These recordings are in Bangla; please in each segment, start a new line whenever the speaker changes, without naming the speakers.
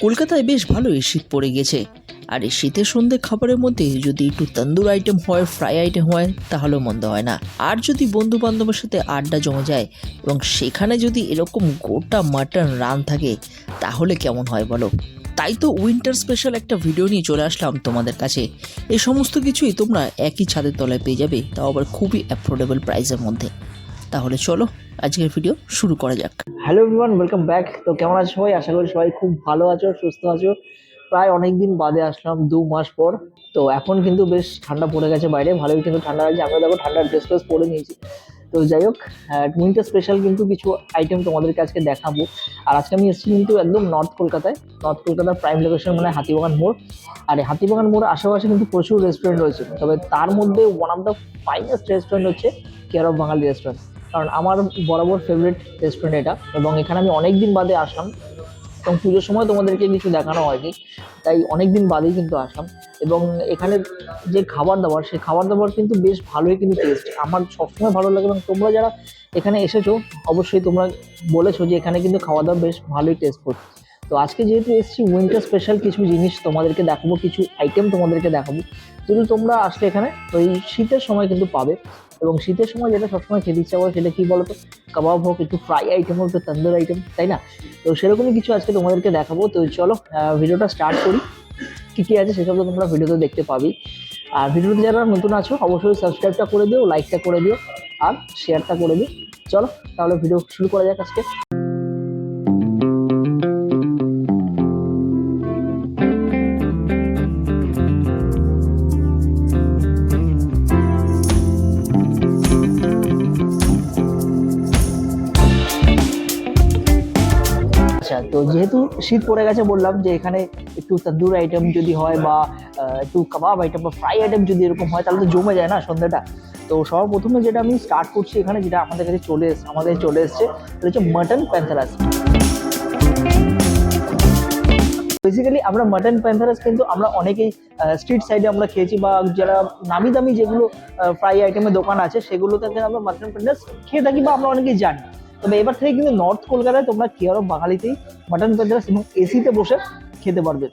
কলকাতায় বেশ ভালোই শীত পড়ে গেছে। আর এই শীতের সন্ধে খাবারের মধ্যে যদি একটু তন্দুর আইটেম হয় ফ্রাই আইটেম হয়, তাহলেও মন্দ হয় না। আর যদি বন্ধু বান্ধবের সাথে আড্ডা জমে যায় এবং সেখানে যদি এরকম গোটা মাটন রান থাকে, তাহলে কেমন হয় বলো? তাই তো উইন্টার স্পেশাল একটা ভিডিও নিয়ে চলে আসলাম তোমাদের কাছে। এই সমস্ত কিছুই তোমরা একই ছাদের তলায় পেয়ে যাবে, তাও আবার খুবই অ্যাফোর্ডেবল প্রাইসের মধ্যে। তাহলে চলো আজকের ভিডিও শুরু করা যাক।
হ্যালো এভরিওয়ান ওয়েলকাম ব্যাক তো কেমন আছো সবাই? আশা করি সবাই খুব ভালো আছো, সুস্থ আছো। প্রায় অনেক দিন বাদে আসলাম, দু মাস পর। তো এখন কিন্তু বেশ ঠান্ডা পড়ে গেছে বাইরে, ভালোই কিন্তু ঠান্ডা লাগছে। আমরা দেখো ঠান্ডার ড্রেস ফ্রেস পরে নিয়েছি। তো যাই হোক উইন্টার স্পেশাল কিন্তু কিছু আইটেম তোমাদেরকে আজকে দেখাবো। আর আজকে আমি এসেছি কিন্তু একদম নর্থ কলকাতায়। নর্থ কলকাতার প্রাইম লোকেশন মানে হাতিবাগান মোড়। আর হাতিবাগান মোড় আশেপাশে কিন্তু প্রচুর রেস্টুরেন্ট রয়েছে। তবে তার মধ্যে one of the finest restaurant হচ্ছে কেয়ার অফ বাঙালি রেস্টুরেন্ট কারণ আমার বরাবর ফেভারিট রেস্টুরেন্ট এটা এবং এখানে আমি অনেক দিন বাদে আসলাম এবং পুজোর সময় তোমাদেরকে কিছু দেখানো হয়নি, তাই অনেক দিন বাদেই কিন্তু আসলাম এবং এখানে যে খাবার দাবার সেই খাবার দাবার কিন্তু বেশ ভালোই কিন্তু টেস্ট আমার সবসময় ভালো লাগে এবং তোমরা যারা এখানে এসেছ, অবশ্যই তোমরা বলেছ যে এখানে কিন্তু খাওয়া দাওয়া বেশ ভালোই টেস্ট করছে তো আজকে যেহেতু এসেছি উইন্টার স্পেশাল কিছু জিনিস তোমাদেরকে দেখাবো, কিছু আইটেম তোমাদেরকে দেখাবো যদি তোমরা আসলে এখানে ওই শীতের সময় কিন্তু পাবে এবং শীতের সময় যেটা সবসময় খেতে ইচ্ছা করে সেটা কি বলতো? কাবাব হোক, একটু ফ্রাই আইটেম হোক, একটু তন্দুর আইটেম তাই না? তো সেরকমই কিছু আজকে তোমাদেরকে দেখাবো, তো চলো ভিডিওটা স্টার্ট করি। কী কী আছে সেসব তো তোমরা ভিডিওতে দেখতে পাবি। আর ভিডিওতে যারা নতুন আছো, অবশ্যই সাবস্ক্রাইবটা করে দিও লাইকটা করে দিও, আর শেয়ারটা করে দিও। চলো, তাহলে ভিডিও শুরু করা যাক আজকে। তো যেহেতু শীত পড়ে গেছে বললাম যে এখানে একটু তন্দুর আইটেম যদি হয় বা একটু কাবাব আইটেম বা ফ্রাই আইটেম যদি এরকম হয় তাহলে তো জমে যায় না সন্ধ্যাটা। তো সবার প্রথমে যেটা আমি স্টার্ট করছি এখানে যেটা আমাদের কাছে চলে এসছে আমাদের চলে এসছে সেটা হচ্ছে মাটন প্যান্থারাস বেসিক্যালি আমরা মাটন প্যান্থারাস কিন্তু আমরা অনেকেই স্ট্রিট সাইডে আমরা খেয়েছি বা যারা নামি দামি যেগুলো ফ্রাই আইটেমের দোকান আছে সেগুলোতে আমরা মাটন প্যান্থারাস খেয়ে থাকি বা আমরা অনেকেই জানি। তবে এবার থেকে কিন্তু নর্থ কলকাতায় তোমরা কেয়ার অফ বাঙালিতেই মাটন প্যান্থারাস এবং এসিতে বসে খেতে পারবে।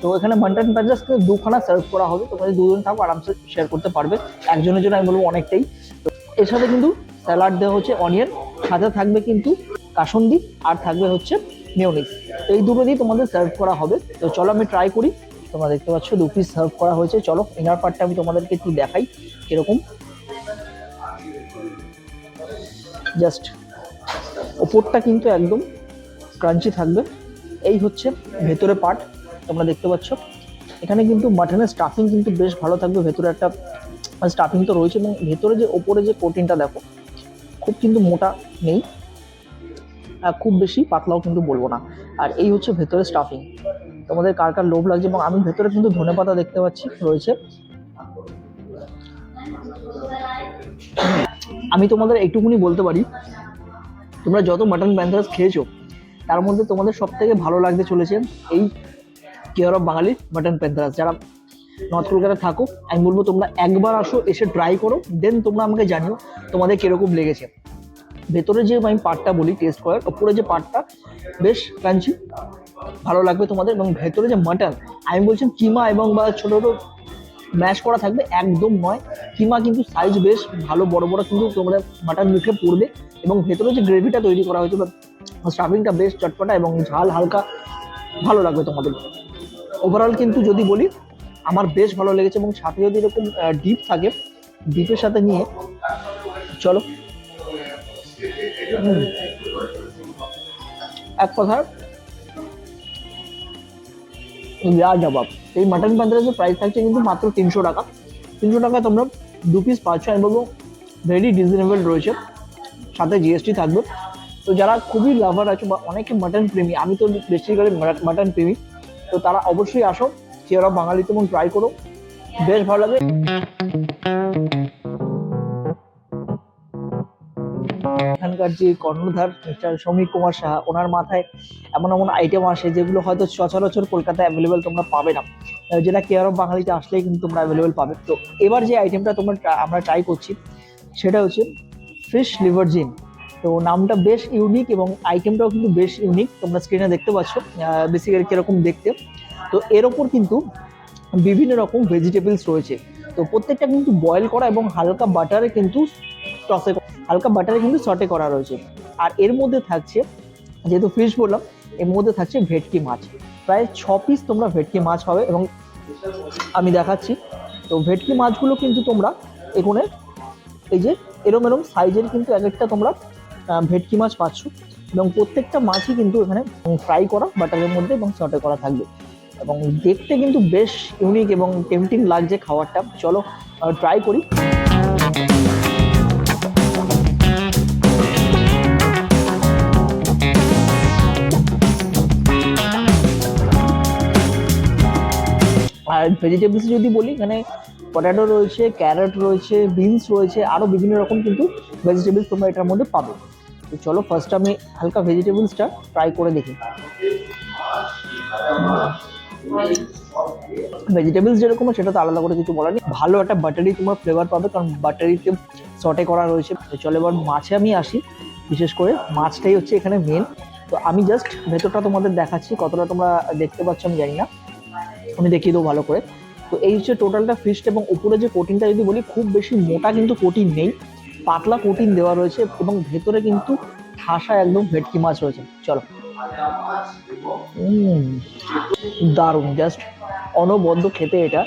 তো এখানে মাটন প্যান্থারাস কিন্তু দুখানা সার্ভ করা হবে তোমরা দুজন থাকো, আরামসে শেয়ার করতে পারবে। একজনের জন্য আমি বলব অনেকটাই। তো এর সাথে কিন্তু স্যালাড দেওয়া হচ্ছে অনিয়ন সাথে থাকবে কিন্তু কাসন্দি, আর থাকবে হচ্ছে মেয়োনিজ তো এই দুটো দিয়ে তোমাদের সার্ভ করা হবে। তো চলো আমি ট্রাই করি। তোমরা দেখতে পাচ্ছ দু পিস সার্ভ করা হয়েছে। চলো ইনার পার্টটা আমি তোমাদেরকে একটু দেখাই এরকম জাস্ট ওপরটা কিন্তু একদম ক্রাঞ্চি থাকবে। এই হচ্ছে ভেতরে পার্ট তোমরা দেখতে পাচ্ছ। এখানে কিন্তু মাটনের স্টাফিং কিন্তু বেশ ভালো থাকবে, ভেতরে একটা স্টাফিং তো রয়েছে এবং ভেতরে যে, ওপরে যে প্রোটিনটা দেখো, খুব কিন্তু মোটা নেই খুব বেশি পাতলাও কিন্তু বলব না। আর এই হচ্ছে ভেতরে স্টাফিং তোমাদের কার কার লোভ লাগছে, এবং আমি ভেতরে কিন্তু ধনে পাতা দেখতে পাচ্ছি, রয়েছে। আমি তোমাদের এইটুকুনি বলতে পারি তোমরা যত মাটন প্যান্থারাস খেয়েছো, তার মধ্যে তোমাদের সব থেকে ভালো লাগতে চলেছে এই care of Bangali mutton pantharas যারা নর্থ কলকাতায় থাকো, আমি বলব তোমরা একবার আসো, এসে ট্রাই করো দেন তোমরা আমাকে জানিও তোমাদের কীরকম লেগেছে। ভেতরে যে আমি পাটটা বলি টেস্ট করার, ওপরে যে পাটটা বেশ ক্রাঞ্চি ভালো লাগবে তোমাদের। এবং ভেতরে যে মাটন আমি বলছি কিমা এবং বা ছোটো ছোটো ম্যাশ করা থাকবে, একদম নয়। কিমা কিন্তু সাইজ বেশ ভালো, বড় বড় কিন্তু তোমরা মাটন মুখে পড়বে। এবং ভেতরে যে গ্রেভিটা তৈরি করা হয়েছে বা স্টাফিংটা বেশ চটপটা এবং ঝাল হালকা ভালো লাগবে তোমাদের। ওভারঅল কিন্তু যদি বলি, আমার বেশ ভালো লেগেছে এবং সাথে যদি এরকম ডিপ থাকে ডিপের সাথে নিয়ে চলো। এক কথা জবাব। এই মাটন প্যান্থারাসের প্রাইস থাকছে কিন্তু মাত্র তিনশো টাকা। তিনশো টাকায় তোমরা দু পিস পাচ্ছ আমি বলব ভেরি রিজনেবল রয়েছে। সাথে জিএসটি থাকবে। তো যারা খুবই লাভার আছে বা অনেকে মাটন প্রেমী, আমি তো বেসিক্যালি মাটন প্রেমী। তো তারা অবশ্যই আসো চেয়ার অফ বাঙালি তেমন ট্রাই করো। বেশ ভালো লাগবে। এখানকার যে কর্ণধার মিস্টার সমীর কুমার সাহা, ওনার মাথায় এমন এমন আইটেম আসে, যেগুলো হয়তো সচরাচর কলকাতায় অ্যাভেলেবেল তোমরা পাবে না। যেটা কেয়ার অফ বাঙালিতে আসলেই কিন্তু তোমরা অ্যাভেলেবেল পাবে। তো এবার যে আইটেমটা তোমরা আমরা ট্রাই করছি, সেটা হচ্ছে ফিশ লিভার জিন। তো নামটা বেশ ইউনিক এবং আইটেমটাও কিন্তু বেশ ইউনিক তোমরা স্ক্রিনে দেখতে পাচ্ছ বেসিক্যালি কীরকম দেখতে। তো এর ওপর কিন্তু বিভিন্ন রকম ভেজিটেবলস রয়েছে। তো প্রত্যেকটা কিন্তু বয়েল করা এবং হালকা বাটারে কিন্তু টসে হালকা বাটারে কিন্তু সটে করা রয়েছে। আর এর মধ্যে থাকছে, যেহেতু ফিশ বললাম, এর মধ্যে থাকছে ভেটকি মাছ। প্রায় ছ পিস তোমরা ভেটকি মাছ হবে এবং আমি দেখাচ্ছি। তো ভেটকি মাছগুলো কিন্তু তোমরা এখানে এই যে এরম এরম সাইজের কিন্তু এক একটা তোমরা ভেটকি মাছ পাচ্ছ। এবং প্রত্যেকটা মাছই কিন্তু এখানে ফ্রাই করা বাটারের মধ্যে এবং সটে করা থাকবে। এবং দেখতে কিন্তু বেশ ইউনিক এবং টেম্পটিং লাগছে খাবারটা। চলো ট্রাই করি। আর ভেজিটেবলস যদি বলি, এখানে পটেটো রয়েছে, ক্যারেট রয়েছে, বিনস রয়েছে আরও বিভিন্ন রকম কিন্তু ভেজিটেবলস তোমরা এটার মধ্যে পাবে। তো চলো ফার্স্ট আমি হালকা ভেজিটেবলসটা ট্রাই করে দেখি। ভেজিটেবলস যেরকম সেটা তো আলাদা করে কিছু বলার নেই। ভালো একটা বাটারি তোমার ফ্লেভার পাবে, কারণ বাটারিতে সটে করা রয়েছে। চলো এবার মাছে আমি আসি, বিশেষ করে মাছটাই হচ্ছে এখানে মেন তো আমি জাস্ট ভেতরটা তোমাদের দেখাচ্ছি, কতটা তোমরা দেখতে পাচ্ছ আমি জানি না। আমি দেখিয়ে দেবো ভালো করে। তো এই হচ্ছে টোটালটা ফিস্ট এবং উপরে যে কোটিনটা যদি বলি, খুব বেশি মোটা কিন্তু কোটিন নেই। পাতলা কোটিন দেওয়া রয়েছে এবং ভেতরে কিন্তু ঠাসা একদম ভেটকি মাছ রয়েছে। চলো। দারুণ। জাস্ট অনবদ্য খেতে এটা।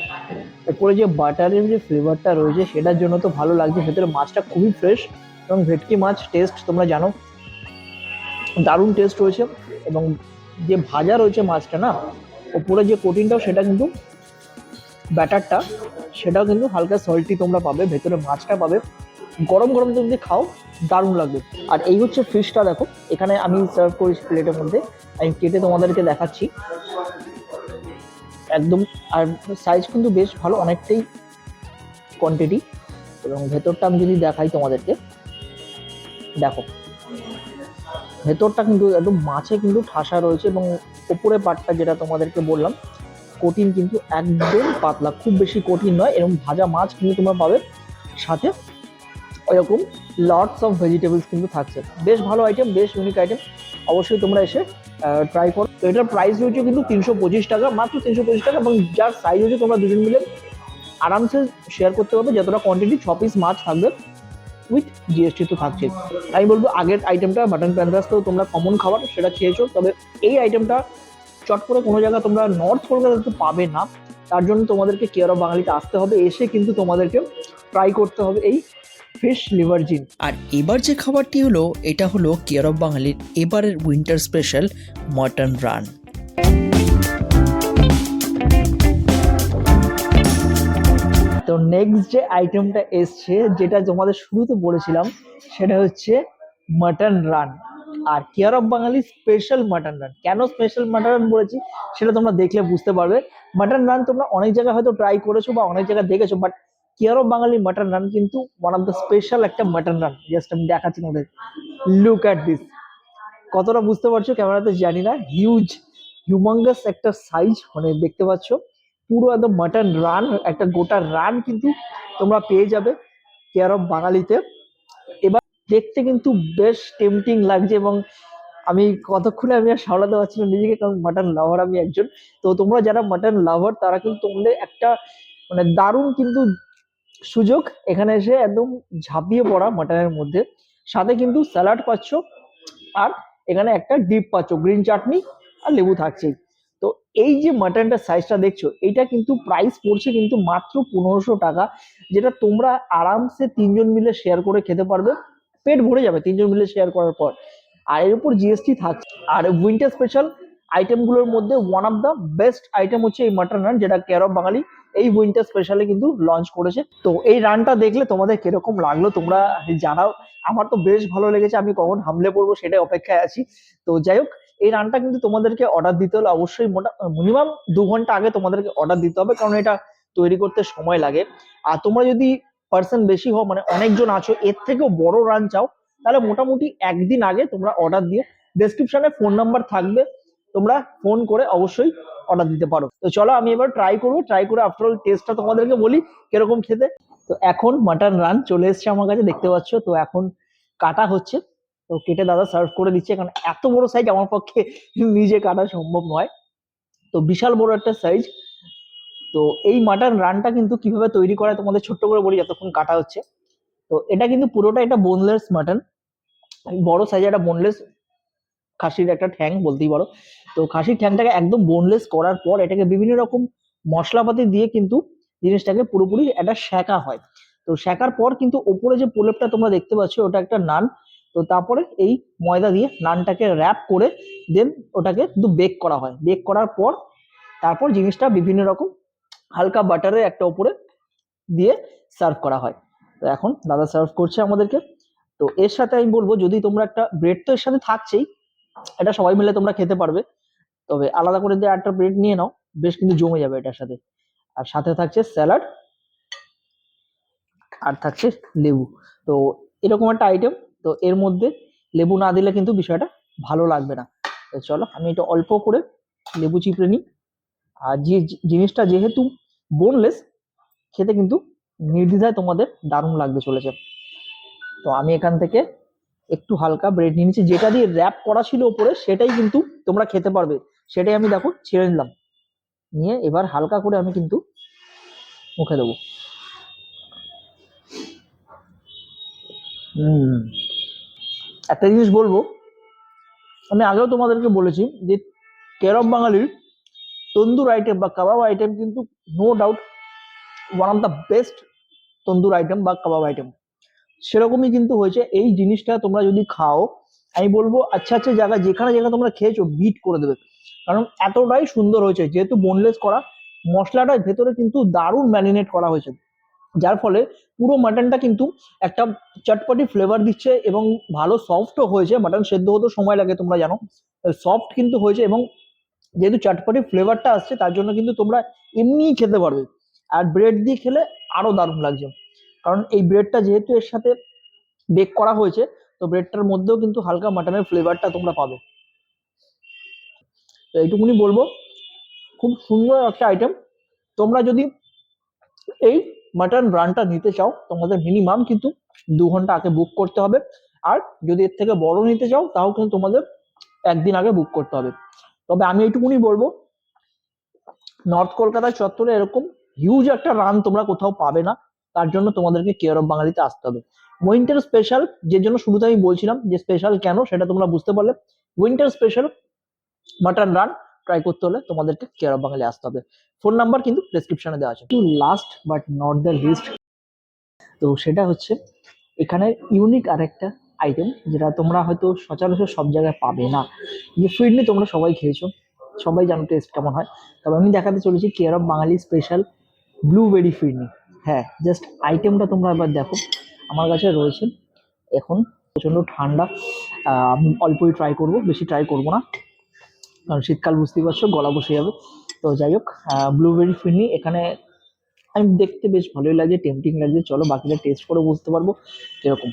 উপরে যে বাটারের যে ফ্লেভারটা রয়েছে, সেটার জন্য তো ভালো লাগছে। ভেতরে মাছটা খুবই ফ্রেশ এবং ভেটকি মাছ টেস্ট তোমরা জানো। দারুণ টেস্ট রয়েছে এবং যে ভাজা রয়েছে মাছটা না ওপরে যে কোটিনটাও সেটা কিন্তু ব্যাটারটা, সেটাও কিন্তু হালকা সল্টি তোমরা পাবে, ভেতরে মাছটা পাবে। গরম গরম যদি খাও, দারুণ লাগবে। আর এই হচ্ছে ফিশটা দেখো, এখানে আমি সার্ভ করেছি প্লেটের মধ্যে। আমি কেটে তোমাদেরকে দেখাচ্ছি। একদম, আর সাইজ কিন্তু বেশ ভালো, অনেকটাই কোয়ান্টিটি এবং ভেতরটা আমি যদি দেখাই তোমাদেরকে, দেখো। ভেতরটা কিন্তু একদম মাছে কিন্তু ঠাসা রয়েছে এবং ওপরে পাটটা যেটা তোমাদেরকে বললাম কঠিন কিন্তু একদম পাতলা, খুব বেশি কঠিন নয়। এরকম ভাজা মাছ কিন্তু তোমরা পাবে। সাথে ওইরকম লটস অফ ভেজিটেবলস কিন্তু থাকছে। বেশ ভালো আইটেম বেশ ইউনিক আইটেম অবশ্যই তোমরা এসে ট্রাই করো। তো এটার প্রাইস রয়েছে কিন্তু তিনশো পঁচিশ টাকা, মাত্র তিনশো পঁচিশ টাকা এবং যার সাইজ হচ্ছে তোমরা দুজন মিলে আরামসে শেয়ার করতে পারবে যতটা কোয়ান্টিটি ছ পিস মাছ থাকবে উইথ জিএসটি তো থাকছে আমি বলব আগের আইটেমটা মাটন প্যান্ডাস তো তোমরা কমন খাবার সেটা খেয়েছো, তবে এই আইটেমটা চট করে কোনো জায়গায় তোমরা নর্থ কলকাতাতে পাবে না। তার জন্য তোমাদেরকে কেয়ার অফ বাঙালিতে আসতে হবে। এসে কিন্তু তোমাদেরকে ট্রাই করতে হবে এই ফিশ লিভার জিন
আর এবার যে খাবারটি হলো এটা হলো কেয়ার অফ বাঙালির এবারের উইন্টার স্পেশাল মটন রান
তো নেক্সট যে আইটেমটা এসছে যেটা তোমাদের শুরুতে বলেছিলাম সেটা হচ্ছে mutton raan R care of Bangali special mutton raan কেন স্পেশাল মাটন রান বলেছি? সেটা তোমরা দেখলে বুঝতে পারবে। মাটন রান তোমরা অনেক জায়গায় হয়তো ট্রাই করেছ বা অনেক জায়গায় দেখেছ but care of Bangali mutton raan কিন্তু ওয়ান অফ দ্য স্পেশাল একটা মাটন রান জাস্ট আমি দেখাচ্ছি তোমাদের। লুক অ্যাট দিস কতটা বুঝতে পারছ? ক্যামেরাতে জানি না। হিউজ হিউমাঙ্গাস একটা সাইজ মানে দেখতে পাচ্ছ। পুরো একদম মাটন রান একটা গোটা রান কিন্তু তোমরা পেয়ে যাবে কেয়ার অফ বাঙালিতে এবার দেখতে কিন্তু বেশ টেম্পটিং লাগছে এবং আমি কতক্ষণে আমি আর সামলাতে পারছি না নিজেকে, কারণ মাটন লাভার আমি একজন। তো তোমরা যারা মাটন লাভার তারা কিন্তু তোমাদের একটা মানে দারুণ কিন্তু সুযোগ। এখানে এসে একদম ঝাঁপিয়ে পড়া মাটনের মধ্যে। সাথে কিন্তু স্যালাড পাচ্ছ, আর এখানে একটা ডিপ পাচ্ছ গ্রিন চাটনি আর লেবু থাকছে। তো এই যে মাটনটার সাইজটা দেখছ, এটা কিন্তু প্রাইস পড়ছে কিন্তু মাত্র পনেরোশো টাকা, যেটা তোমরা আরামসে তিনজন মিলে শেয়ার করে খেতে পারবে। পেট ভরে যাবে তিনজন মিলে শেয়ার করার পর। আর এর উপর জিএসটি থাকছে। আর উইন্টার স্পেশাল আইটেমগুলোর মধ্যে one of the best item হচ্ছে এই মাটন রান যেটা অফ বাঙালি এই উইন্টার স্পেশালে কিন্তু লঞ্চ করেছে। তো এই রানটা দেখলে তোমাদের কীরকম লাগল তোমরা জানাও। আমার তো বেশ ভালো লেগেছে, আমি কখন হামলে পড়ব সেটাই অপেক্ষায় আছি। তো যাই হোক, এই রানটা কিন্তু তোমাদেরকে অর্ডার দিতে হলে অবশ্যই মোটা মিনিমাম দু ঘণ্টা আগে তোমাদেরকে অর্ডার দিতে হবে, কারণ এটা তৈরি করতে সময় লাগে। আর তোমরা যদি পার্সন বেশি হও মানে অনেকজন আছো, এর থেকেও বড় রান চাও, তাহলে মোটামুটি একদিন আগে তোমরা অর্ডার দিয়ে ডেসক্রিপশনে ফোন নাম্বার থাকবে, তোমরা ফোন করে অবশ্যই অর্ডার দিতে পারো। তো চলো আমি এবার ট্রাই করব ট্রাই করে আফটার অল টেস্টটা তোমাদেরকে বলি কীরকম খেতে। তো এখন মাটন রান চলে এসছে আমার কাছে, দেখতে পাচ্ছ, তো এখন কাটা হচ্ছে। তো কেটে দাদা সার্ভ করে দিচ্ছে, কারণ এত বড় সাইজ আমার পক্ষে নিজে কাটা সম্ভব নয়। তো বিশাল বড় একটা সাইজ তো এই মাটন রানটা কিন্তু কীভাবে তৈরি করা তোমাদের ছোট্ট করে বলি যতক্ষণ কাটা হচ্ছে। তো এটা কিন্তু পুরোটা এটা বোনলেস মাটন বড় সাইজের একটা বোনলেস খাসির একটা ঠ্যাং বলতেই পারো। তো খাসির ঠ্যাংটাকে একদম বোনলেস করার পর এটাকে বিভিন্ন রকম মশলাপাতি দিয়ে কিন্তু জিনিসটাকে পুরোপুরি একটা শেখা হয়। তো শেখার পর কিন্তু ওপরে যে প্রলেপটা তোমরা দেখতে পাচ্ছ, ওটা একটা নান তো তারপরে এই ময়দা দিয়ে নানটাকে র্যাপ করে দেন ওটাকে কিন্তু বেক করা হয়। বেক করার পর তারপর জিনিসটা বিভিন্ন রকম হালকা বাটারে একটা ওপরে দিয়ে সার্ভ করা হয়। তো এখন দাদা সার্ভ করছে আমাদেরকে। তো এর সাথে আমি বলব, যদি তোমরা একটা ব্রেড তো এর সাথে থাকছেই, এটা সবাই মিলে তোমরা খেতে পারবে। তবে আলাদা করে দিয়ে একটা ব্রেড নিয়ে নাও, বেশ কিন্তু জমে যাবে এটার সাথে। আর সাথে থাকছে স্যালাড, আর থাকছে লেবু। তো এরকম একটা আইটেম তো এর মধ্যে লেবু না দিলে কিন্তু বিষয়টা ভালো লাগবে না। চলো, আমি এটা অল্প করে লেবু চিপড়ে নিই। আর যে- জিনিসটা যেহেতু বোনলেস খেতে কিন্তু নির্দ্বিধায় তোমাদের দারুণ লাগতে চলেছে। তো আমি এখান থেকে একটু হালকা ব্রেড নিয়ে নিচ্ছি, যেটা দিয়ে র্যাপ করা ছিল ওপরে সেটাই কিন্তু তোমরা খেতে পারবে। সেটাই আমি দেখো ছেড়ে নিলাম নিয়ে এবার হালকা করে আমি কিন্তু মুখে দেবো। একটা জিনিস বলব। আমি আগেও তোমাদেরকে বলেছি যে কেরব বাঙালির তন্দুর আইটেম বা কাবাব আইটেম কিন্তু no doubt one of the best tandoor item বা কাবাব আইটেম সেরকমই কিন্তু হয়েছে। এই জিনিসটা তোমরা যদি খাও, আমি বলব আচ্ছা আচ্ছা জায়গা, যেখানে যেখানে তোমরা খেয়েছো বিট করে দেবে। কারণ এতটাই সুন্দর হয়েছে, যেহেতু বোনলেস করা, মশলাটার ভেতরে কিন্তু দারুণ ম্যারিনেট করা হয়েছে। যার ফলে পুরো মাটনটা কিন্তু একটা চটপটি ফ্লেভার দিচ্ছে এবং ভালো সফটও হয়েছে। মাটন সেদ্ধ হতে সময় লাগে, তোমরা জানো। সফট কিন্তু হয়েছে এবং যেহেতু চটপটি ফ্লেভারটা আসছে, তার জন্য কিন্তু তোমরা এমনিই খেতে পারবে। আর ব্রেড দিয়ে খেলে আরও দারুণ লাগছে। কারণ এই ব্রেডটা যেহেতু এর সাথে বেক করা হয়েছে, তো ব্রেডটার মধ্যেও কিন্তু হালকা মাটনের ফ্লেভারটা তোমরা পাবে। তো এইটুকুনি বলব। খুব সুন্দর একটা আইটেম তোমরা যদি এই মাটন রানটা নিতে চাও, তোমাদের মিনিমাম কিন্তু দু ঘণ্টা আগে বুক করতে হবে। আর যদি এর থেকে বড় নিতে চাও, তাও কিন্তু তোমাদের একদিন আগে বুক করতে হবে। তবে আমি এইটুকুনি বলব নর্থ কলকাতার চত্বরে এরকম হিউজ একটা রান তোমরা কোথাও পাবে না, তার জন্য তোমাদেরকে কেয়ার অফ বাঙালিতে আসতে হবে। উইন্টার স্পেশাল যে জন্য শুরুতে আমি বলছিলাম যে স্পেশাল কেন সেটা তোমরা বুঝতে পারলে winter special mutton raan try করতে হলে তোমাদেরকে কেয়ার অফ বাঙালি আসতে হবে। ফোন নাম্বার কিন্তু ডেসক্রিপশনে দেওয়া আছে। To last but not the least তো সেটা হচ্ছে, এখানে ইউনিক আরেকটা আইটেম যেটা তোমরা হয়তো সচরাচর সব জায়গায় পাবে না। যে তোমরা সবাই খেয়েছো, সবাই জানো টেস্ট কেমন হয়। তবে আমি দেখাতে চলেছি care of Bangali special blueberry phirni হ্যাঁ জাস্ট আইটেমটা তোমরা এবার দেখো, আমার কাছে রয়েছে। এখন প্রচণ্ড ঠান্ডা আমি অল্পই ট্রাই করব, বেশি ট্রাই করব না। কারণ শীতকাল বুঝতেই পারছ, গলা বসে যাবে। তো যাই হোক ব্লুবেরি ফিরনি এখানে আমি দেখতে বেশ ভালোই লাগে টেম্পটিং লাগছে চলো বাকিটা টেস্ট করে বুঝতে পারব হুম।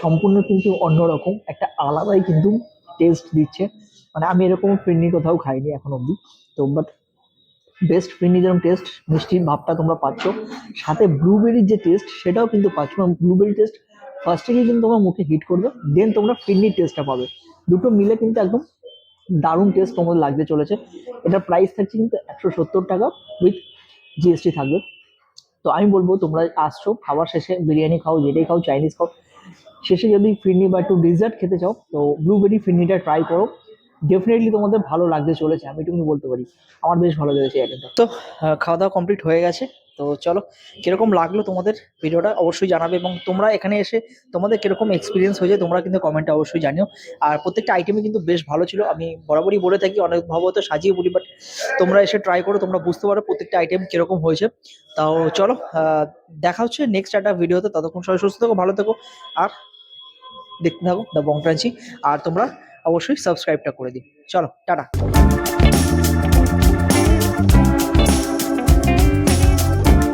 সম্পূর্ণ কিন্তু অন্যরকম, একটা আলাদাই কিন্তু টেস্ট দিচ্ছে। মানে আমি এরকম ফিরনি কোথাও খাইনি এখন অবধি। তো বাট বেস্ট ফিরনি যেরকম টেস্ট মিষ্টির ভাবটা তোমরা পাচ্ছ। সাথে ব্লুবেরির যে টেস্ট সেটাও কিন্তু পাচ্ছ। ব্লুবেরি টেস্ট ফার্স্টে গিয়ে কিন্তু তোমার মুখে হিট করবে দেন তোমরা ফিরনির টেস্টটা পাবে। দুটো মিলে কিন্তু একদম দারুণ টেস্ট তোমাদের লাগতে চলেছে। এটার প্রাইস থাকছে কিন্তু একশো সত্তর টাকা উইথ জিএসটি থাকবে। তো আমি বলব, তোমরা আসছো, খাবার শেষে বিরিয়ানি খাও, যেটাই খাও চাইনিজ খাও। শেষে যদি ফিরনি বা একটু ডিজার্ট খেতে চাও, তো ব্লুবেরি ফিরনিটা ট্রাই করো। ডেফিনেটলি তোমাদের ভালো লাগতে চলেছে, আমি এটুকুনি বলতে পারি। আমার বেশ ভালো লেগেছে তো খাওয়া দাওয়া কমপ্লিট হয়ে গেছে। তো চলো, কীরকম লাগল তোমাদের ভিডিওটা অবশ্যই জানাবে এবং তোমরা এখানে এসে তোমাদের কীরকম এক্সপিরিয়েন্স হয়েছে তোমরা কিন্তু কমেন্টে অবশ্যই জানিও। আর প্রত্যেকটা আইটেমই কিন্তু বেশ ভালো ছিল, আমি বরাবরই বলে থাকি, অনেক ভাবত সাজিয়ে বলি বাট তোমরা এসে ট্রাই করো, তোমরা বুঝতে পারো প্রত্যেকটা আইটেম কীরকম হয়েছে। তাও চলো দেখা হচ্ছে নেক্সট একটা ভিডিওতে, ততক্ষণ সবাই সুস্থ থেকো, ভালো থেকো, আর দেখতে থাকো দ্য বংট্রাঞ্চি আর তোমরা অবশ্যই সাবস্ক্রাইবটা করে দিও। চলো, টাটা।